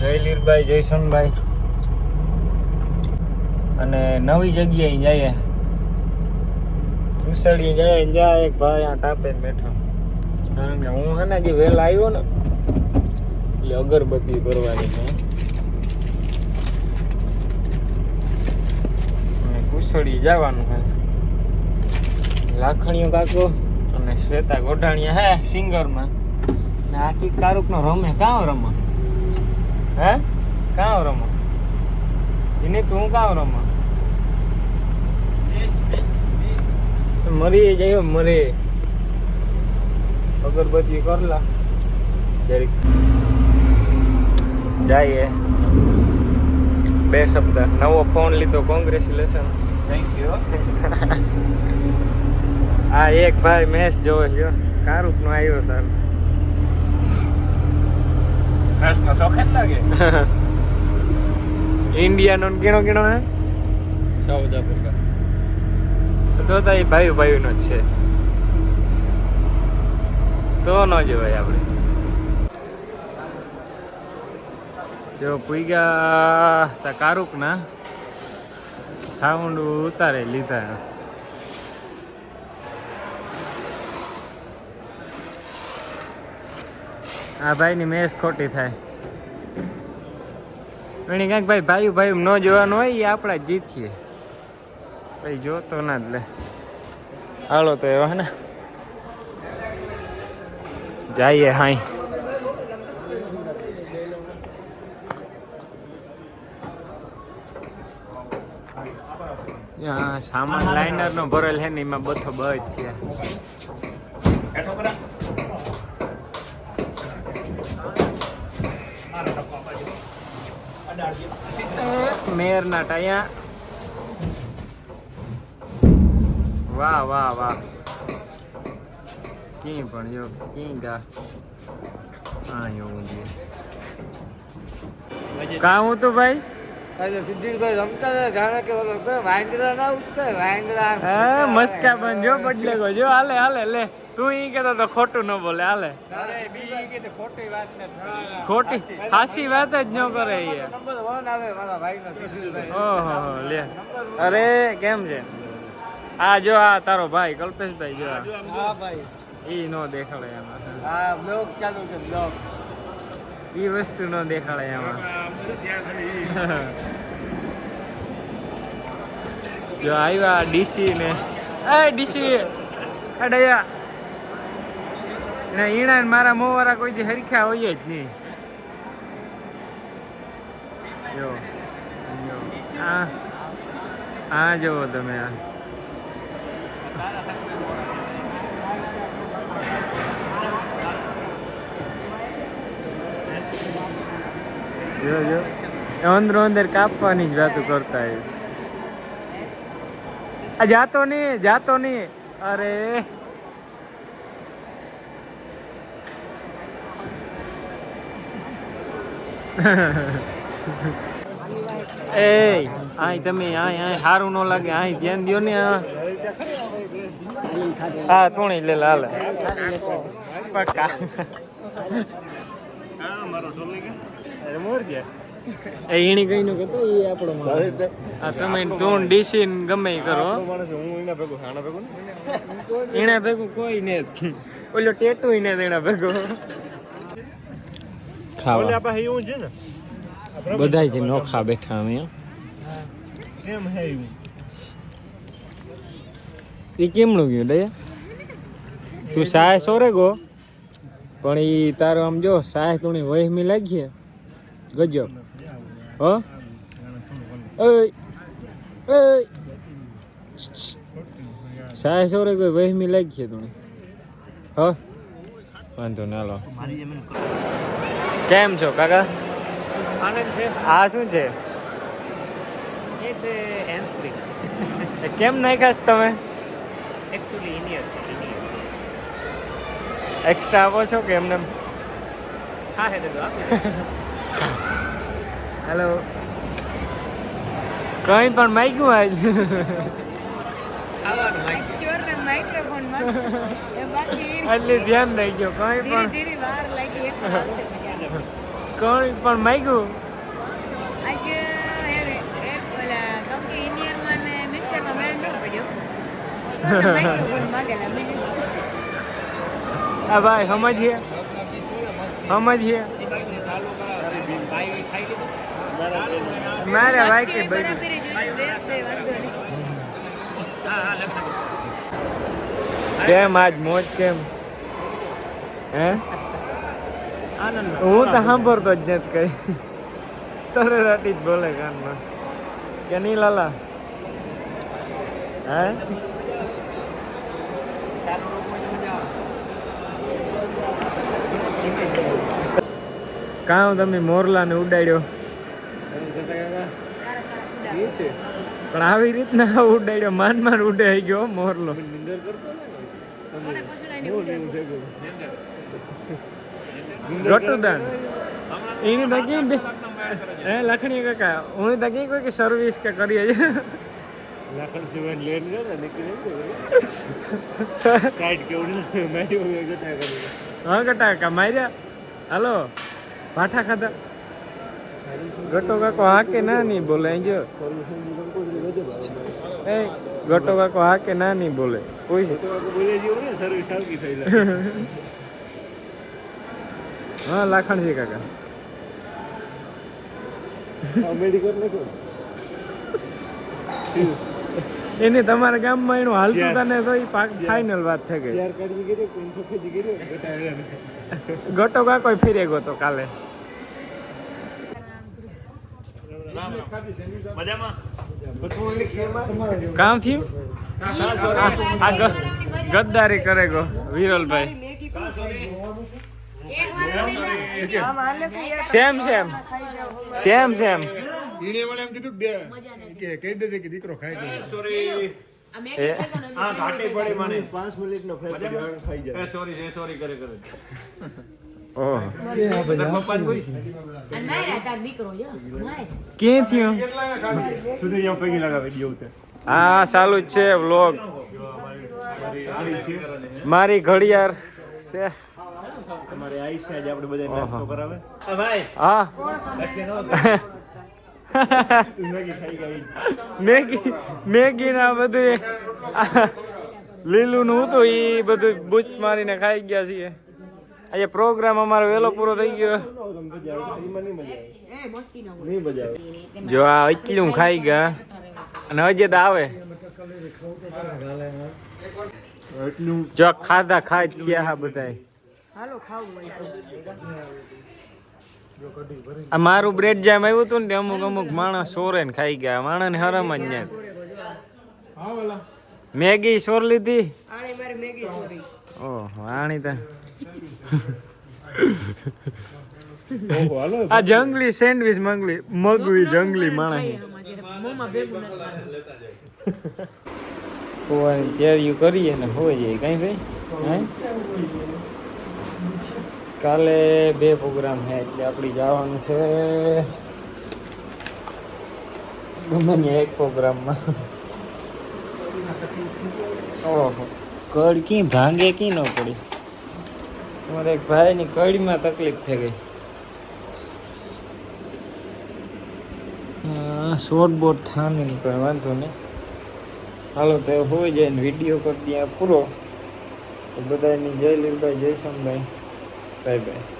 જય લીરભાઈ અને નવી જગ્યાએ જઈએ. ઉસળી જાય જાય એક ભાઈ આ ટાપે બેઠા. કારણ કે હું હે જે વહેલા આવ્યો ને, એટલે અગરબત્તી કરવાની છે. કુસળી જવાનું છે. લાખણીઓ કાકો અને શ્વેતા ગોઢાણીયા હે સિંગરમાં. ને આખી કારુકનો રમે, કાં રમે? હે? કાં રમો? એને તું કાં રમો? મરી જાય મરી. અગરબત્તી કરલા. જરીક. જઈએ. બે શબ્દ. નવો ફોન લીધો. કોંગ્રેચ્યુલેશન થેન્ક યુ આ એક ભાઈ મેચ જોવે છે. કારુક નો આવ્યો તાર. રસનો શોખ લાગે. ઇન્ડિયાનો ને કીણો કીણો હે? સાઉથ આફ્રિકા તો તો એ ભાઈ ભાઈ નો જ છે. તો ન જોવાય આપણે. જો પૂગ્યા તા કારુક ના સાઉન્ડ ઉતારે લીધા. આ ભાઈની મેચ ખોટી થાય. એણે કાંઈક ભાઈ ભાઈ ભાઈ ન જોવાનું હોય એ આપણા જીતીએ. ભાઈ જોતો ના જ લે. હાલો તો એવા ને. જઈએ હાઈ. સામાન લાઇનર નો ભરેલ છે ને, એમાં બધો બચ છે હેઠો કરા મેર ના ટાયા. વાહ વાહ વાહ. કી પણ જો કી ગા? હા એવું છે. કામ હતું ભાઈ? અરે સિદ્ધિભાઈ રમતા કે બોલો કે વાંદરા ના ઉઠતા વાંગડા હા મસ્કા બન જો બદલે ગો જો હાલે હાલે લે. તું ઈ કહેતો તો ખોટું ન બોલે હાલે. ખોટી વાત ને ખોટી હાસી વાત જ ન કરે ઓહો લે. અરે કેમ છે? આ જો આ તારો ભાઈ કલ્પેશભાઈ જો. આ. હા ભાઈ. ઈ નો દેખાડે એમાં. હા બ્લોગ ચાલુ છે બ્લોગ ઈ વસ્તુ નો દેખાડે એમાં. જો આવ્યા ડીસી ને. એ ડીસી. અડયા. ને ઈણા મારા મોવારા કોઈ દી હરખ્યા હોય જ નહીં. જો આ જુઓ તમે આ. અંદરો અંદર કાપવાની જ વાતો કરતા એ આ જાતો નહીં જાતો નહીં. અરે. એ આય તમે, આય આય. હારું ન લાગે. આય, ધ્યાન દ્યો ને. હા. તોણે લે લાલ પક્કા એ ઈણી કઈ નું કહેતો, એ આપણો માણસ. આ તમે તું ડીસી ને ગમે કરો, હું. એના ભેગો કોઈ ને ઓલો ટેટુ ને એના ભેગો. ખાવા. બધા જ નોખા બેઠા અમે એ કેમનું ગયું દયા? તું સાય સોરે ગો. પણ એ તારો આમ જો સાય તુણી વહેમી લાગી ગજો હો? સાય સોરે કોઈ વહેમી લાગી તુણી. હો? વાંધો ના લો. કેમ છો કાકા? આનંદ છે. આ શું છે? એ છે હેન્ડ સ્પ્રિંગ એ કેમ નાખ્યા તમે? એકચ્યુઅલી ઇનિયર છે ઇનિયર એક્સ્ટ્રા આપો છો કે એમને? હા હે દાદા. હેલો કઈ પણ માગ્યું આજ? ખાવાનું માહિતી શ્યોર બાકી એટલે ધ્યાન રહી ગયો કઈ પણ. ધીરે વાર લાગી એક આવશે. કોણ પણ માગ્યું. આજે આ ભાઈ સમજીએ સમજીએ મારે ભાઈ કેમ આજ મોજ કેમ? હે? હું તો સાંભળતો જ નથી કઈ. તરે રાટી જ બોલે કાનમાં. કે નહીં લાલા? હે? કાં તમે મોરલાને ઉડાડ્યો? પણ આવી રીતના ઉડાડ્યો માન માન ઉડાઈ ગયો મોરલો. નિંદર કરતો એની ગટુદાન એની બે હે લખણી કાકા હું થકી કોઈ કે સર્વિસ કે કરીએ છે લાખણ સિવાય લેન છે ને નીકળી ટાઈટ કેવડી મારી હોય ગટા કરી હા ગટા કા માર્યા? હાલો પાઠા ખાધા. ગટો કાકો હા કે ના નહીં બોલે જો. એ ગટો કાકો હા કે ના નહીં બોલે. કોઈ છે બોલે જેવું ને સર્વિસ સારકી થઈ હા લાખણ છે કાકા. એની ને એને તમારા ગામમાં એનું હાલતું તને તો એ ફાઇનલ વાત થઈ ગઈ. ગટો કાકો ફીરે ગયો તો કાલે. કામ થયું? આ ગદ્દારી કરે ગો વિરલભાઈ. Same same. Same same. ઈણે વળે એમ કીધું દે કે કહી દેજે કે દીકરો ખાઈ ગયો. સોરી આ મેગી ખાઈ ગયો ને હજી હા ઘાટે પડે મને. 5 મિનિટનો ફેર ખાઈ જાય. સોરી છે સોરી કરે કરે. ઓહ પપ્પા જ બોલી અને માર્યા તાર દીકરો જો માર ક્યાં થયું? સુધી અહીંયા પગી લગા વિડિયો ઉતે હા ચાલુ જ છે વ્લોગ મારી ઘડિયાળ છે. આપણે બધા નાસ્તો કરાવે. ભાઈ. હા. મેગી મેગી મેગી ના બધું લીલું નું હતું એ બધું બૂચ મારીને ખાઈ ગયા છીએ. આજે પ્રોગ્રામ અમારો વહેલો પૂરો થઈ ગયો. જો આ એટલું ખાઈ ગયા. અને હજે તો આવે. જો ખાધા ખાઈ જ છે આ બધા હાલો ખાવું આ મારું બ્રેડ જામ આવ્યું હતું ને તે અમુક અમુક માણસ સોરે ને ખાઈ ગયા. માણસ ને હરમ જ ને મેગી સોર લીધી? આણે મારી મેગી સોરી. ઓહ આણી તા. આ જંગલી સેન્ડવિચ મંગલી મગવી જંગલી માણસ તૈયારીઓ કરીએ ને હોય જાય કઈ ભાઈ? હે? કાલે બે પ્રોગ્રામ છે એટલે આપણી જવાનું છે ગમે એક પ્રોગ્રામમાં. કડ કી ભાંગે કી ન પડી? તમારે એક ભાઈની કડીમાં તકલીફ થઈ ગઈ. શોર્ટ બોર્ડ થાય ને પણ વાંધો નહીં. હાલો, તો હોય જાય ને વીડિયો કરી દઈએ પૂરો. તો બધાની જય લીલભાઈ જય સોમભાઈ બાય બાય.